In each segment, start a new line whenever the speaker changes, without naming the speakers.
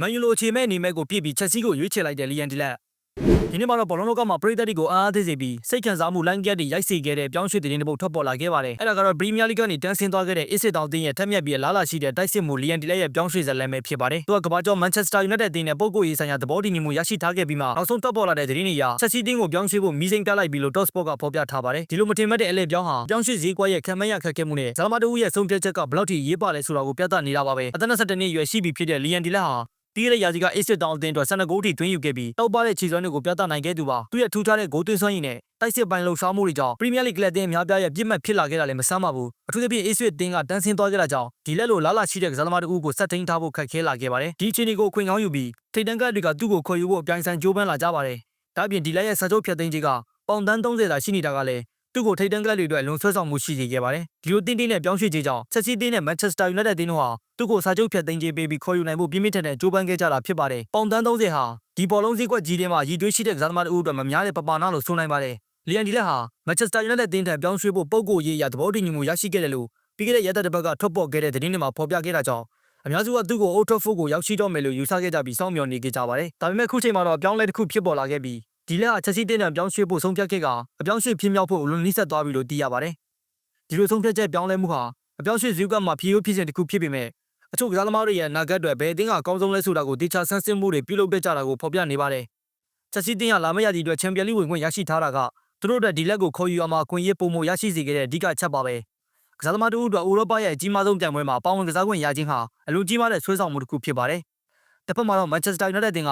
မန်ယူလိုအခြေမဲ့အနေမဲ့ကိုပြည့်ပြီးချက်စီကိုရွေးချယ်လိုက်တဲ့လီယန်ဒီလက်ဒီနေ့မှာတော့ဘောလုံးလောကမှာပရိသတ်တွေကိုအားအသေးစေပြီးစိတ်ခံစားမှုလိုင်းကက်တွေရိုက်စေခဲ့တဲ့ပြောင်းရွှေ့တဲ့တင်တစ်ပုတ်ထွက်ပေါ်လာခဲ့ပါတယ်အဲ့ဒါကတော့ပရီးမီးယားလိကနေတန်းဆင်းသွားခဲ့တဲ့အစ်စစ်တောင်တင်းရဲ့ထက်မြက်ပြီးလာလာရှိတဲ့တိုက်စစ်မှုလီယန်ဒီလက်ရဲ့ပြောင်းရွှေ့ဇာတ်လမ်းပဲဖြစ်ပါတယ်သူကကမ္ဘာကျော်မန်ချက်စတာယူနိုက်တက်တင်းနဲ့ပုဂ္ဂိုလ်ရေးဆိုင်ရာသဘောတူညီမှုရရှိထားခဲ့ပြီးမှနောက်ဆုံးထွက်ပေါ်လာတဲ့သတင်းတွေအရချက်စီတင်းကိုပြောင်းရွှေ့ဖို့မီးစိမ်းတက်လိုက်ပြီးလို့ Top Sport ကဖော်ပြထားပါတယ်ဒီလိုမတင်မဲ့တဲ့အလဲပြောင်းဟာပြောင်းရွှေ့ဈေးကွက်ရဲ့ခံမရခက်ခဲမှုနဲ့ဇာမတူရဲ့ဆုံးဖြတ်ချက်ကဘယ်လောက်ထိရေးပါလဲဆိုတာကိုပြသနေတာပါပဲအသက်22နှစ်အရွယ်ရှိပြီဖြစ်တဲ့လီယန်ဒီလက်ဟာပြီးခဲ့ တဲ့ရာသီကအစ်စစ်တောင်အသင်းအတွက်12ဂိုးထိသွင်းယူခဲ့ပြီးတောက်ပတဲ့ခြေစွမ်းတွေကိုပြသနိုင်ခဲ့သူပါသူရဲ့ထူးခြားတဲ့ဂိုးသွင်းစွမ်းရည်နဲ့တိုက်စစ်ပိုင်းလှုပ်ရှားမှုတွေကြောင့်ပရီးမီးယားလိဂ်ကလပ်တင်းအများပြားရဲ့ပြစ်မှတ်ဖြစ်လာခဲ့တာလည်းမဆမ်းပါဘူးအထူးသဖြင့်အစ်စစ်တင်းကတန်းဆင်းသွားခဲ့တာကြောင့်ဒီလက်လိုလာလာရှိတဲ့ကစားသမားတဦးကိုဆက်ထိန်ထားဖို့ခက်ခဲလာခဲ့ပါတယ်ဒီအခြေအနေကိုအခွင့်ကောင်းယူပြီးထိတ်တန်းကတွေကသူ့ကိုခေါ်ယူဖို့အပြိုင်ဆိုင်ကြိုးပမ်းလာကြပါတယ်ဒါ့အပြင်ဒီလက်ရဲ့စာချုပ်ဖြတ်သိမ်းခြင်းကပေါင်တန်း30သာရှိနေတာကလည်း သူ့ကိုထိတ်တန်းကလပ်တွေအတွက်လွန်ဆွဲဆောင်မှုရှိစေခဲ့ပါတယ်ဒီလိုတင်းတင်းနဲ့ပြောင်းရွှေ့ခြင်းကြောင့်ချက်စီတင်းနဲ့မန်ချက်စတာယူနိုက်တက်တင်းတို့ဟာသူ့ကိုစာချုပ်ဖြတ်သိမ်းခြင်းပေးပြီးခေါ်ယူနိုင်ဖို့ပြင်းပြထန်တဲ့ကြိုးပမ်းခဲ့ကြတာဖြစ်ပါတယ်ပေါင်တန်း30ဟာဒီပေါ်လုံးစည်းကွက်ကြီးထဲမှာရည်တွေးရှိတဲ့ကစားသမားတို့အတွက်မများတဲ့ပပနာလို့ဆိုနိုင်ပါတယ်လီယန်ဒီလက်ဟာမန်ချက်စတာယူနိုက်တက်တင်းထံပြောင်းရွှေ့ဖို့ပုံကိုရေးရသဘောတူညီမှုရရှိခဲ့တယ်လို့ပြီးခဲ့တဲ့ရက်သက်တစ်ပတ်ကထွက်ပေါ်ခဲ့တဲ့သတင်းတွေမှာဖော်ပြခဲ့တာကြောင့်အများစုကသူ့ကိုအိုထော့ဖို့ကိုရောက်ရှိတော့မယ်လို့ယူဆခဲ့ကြပြီးစောင့်မျှော်နေခဲ့ကြပါတယ်။ဒါပေမဲ့ခုချိန်မှာတော့အပြောင်းအလဲတစ်ခုဖြစ်ပေါ်လာခဲ့ပြီး ဒီလက်ကချက်စီတင်းတံပြောင်းရွှေ့ဖို့ဆုံးဖြတ်ခဲ့ကအပြောင်းရွှေ့ဖြစ်မြောက်ဖို့အလွန်နှိစက်သွားပြီလို့သိရပါတယ်။ဒီလိုဆုံးဖြတ်ချက်ပြောင်းလဲမှုဟာအပြောင်းရွှေ့ဇီဝကမှာဖြည့်ရိုးဖြစ်စဉ်တစ်ခုဖြစ်ပေမဲ့အချို့ကစားသမားတွေရဲ့နာဂတ်တွေဘယ်အသင်းကအကောင်းဆုံးလဲဆိုတာကိုတေချာဆန်းစစ်မှုတွေပြုလုပ်ပြကြတာကိုဖော်ပြနေပါတယ်။ချက်စီတင်းကလာမယ့်ရာသီအတွက်ချန်ပီယံလိဝင်ခွင့်ရရှိထားတာကသူတို့အတွက်ဒီလက်ကိုခေါ်ယူအောင်မှာခွင့်ရပုံမှုရရှိစေခဲ့တဲ့အဓိကချက်ပါပဲ။ကစားသမားတို့အတွက်ဥရောပရဲ့အကြီးမားဆုံးပြိုင်ပွဲမှာပါဝင်ကစားခွင့်ရခြင်းဟာအလွန်ကြီးမားတဲ့ဆွဲဆောင်မှုတစ်ခုဖြစ်ပါတယ်။တစ်ဖက်မှာတော့မန်ချက်စတာယူနိုက်တက်တင်က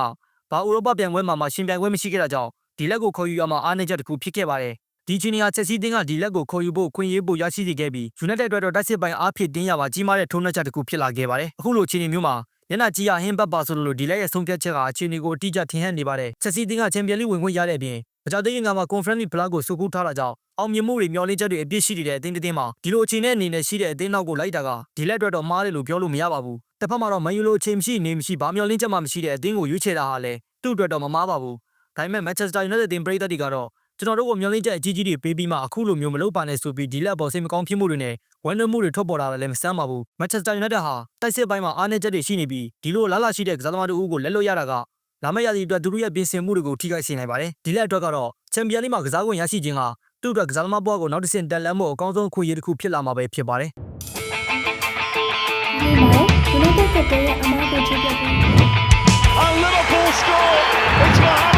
ဘာဥရောပပြိုင်ပွဲမှာမှရှင်ပြိုင်ပွဲမရှိခဲ့တာကြောင့်ဒီလက်ကိုခေါ်ယူရမှာအားနည်းချက်တစ်ခုဖြစ်ခဲ့ပါတယ်။ဒီချင်းနီယာချက်စီတင်းကဒီလက်ကိုခေါ်ယူဖို့ခွင့်ရေးဖို့ရရှိစေခဲ့ပြီးယူနိုက်တက်အတွက်တော့တိုက်စစ်ပိုင်းအားဖြည့်တင်းရပါကြီးမားတဲ့ထုံးနှက်ချက်တစ်ခုဖြစ်လာခဲ့ပါတယ်။အခုလိုချင်းနီမျိုးမှာညနာကြီးရဟင်းဘတ်ပါဆိုလို့ဒီလက်ရဲ့ဆုံးဖြတ်ချက်ကအခြေအနေကိုအတိအကျထင်ဟပ်နေပါတယ်။ချက်စီတင်းကချန်ပီယံလိဝင်ခွင့်ရတဲ့အပြင်မကြသေးခင်ကမှ conference ဖလားကိုစုကူးထားတာကြောင့်အောင်မြင်မှုတွေမျှော်လင့်ချက်တွေအပြည့်ရှိနေတဲ့အသင်းတစ်သင်းမှာဒီလိုအခြေအနေအနေနဲ့ရှိတဲ့အသင်းနောက်ကိုလိုက်တာကဒီလက်အတွက်တော့မှားတယ်လို့ပြောလို့မရပါဘူး။ တစ်ဖက်မှာတော့မန်ယူလိုအခြေမရှိနေမရှိဘာမျှော်လင့်ချက်မှမရှိတဲ့အသင်းကိုရွေးချယ်တာဟာလည်းသူ့အတွက်တော့မမှားပါဘူး။ဒါပေမဲ့ Manchester United အသင်းပရိသတ်တွေကတော့ကျွန်တော်တို့ကမျှော်လင့်ချက်အကြီးကြီးတွေပေးပြီးမှအခုလိုမျိုးမလုပ်ပါနဲ့ဆိုပြီးဒီလက်ပေါ်စိတ်မကောင်းဖြစ်မှုတွေနဲ့ဝမ်းနည်းမှုတွေထွက်ပေါ်လာတယ်လည်းမဆန်းပါဘူး။ Manchester United ဟာတိုက်စစ်ပိုင်းမှာအားနည်းချက်တွေရှိနေပြီးဒီလိုလားလာရှိတဲ့ကစားသမားတို့ကိုလက်လွတ်ရတာကလာမယ့်ရာသီအတွက်သူတို့ရဲ့ပြင်ဆင်မှုတွေကိုထိခိုက်စေနိုင်ပါတယ်။ဒီလက်အတွက်ကတော့ချန်ပီယံလိမှာကစားခွင့်ရရှိခြင်းကသူ့အတွက်ကစားသမားဘဝကိုနောက်တစ်ဆင့်တက်လှမ်းဖို့အကောင်းဆုံးအခွင့်အရေးတစ်ခုဖြစ်လာမှာပဲဖြစ်ပါတယ်
Liverpool score. It's Mohamed Salah's 100th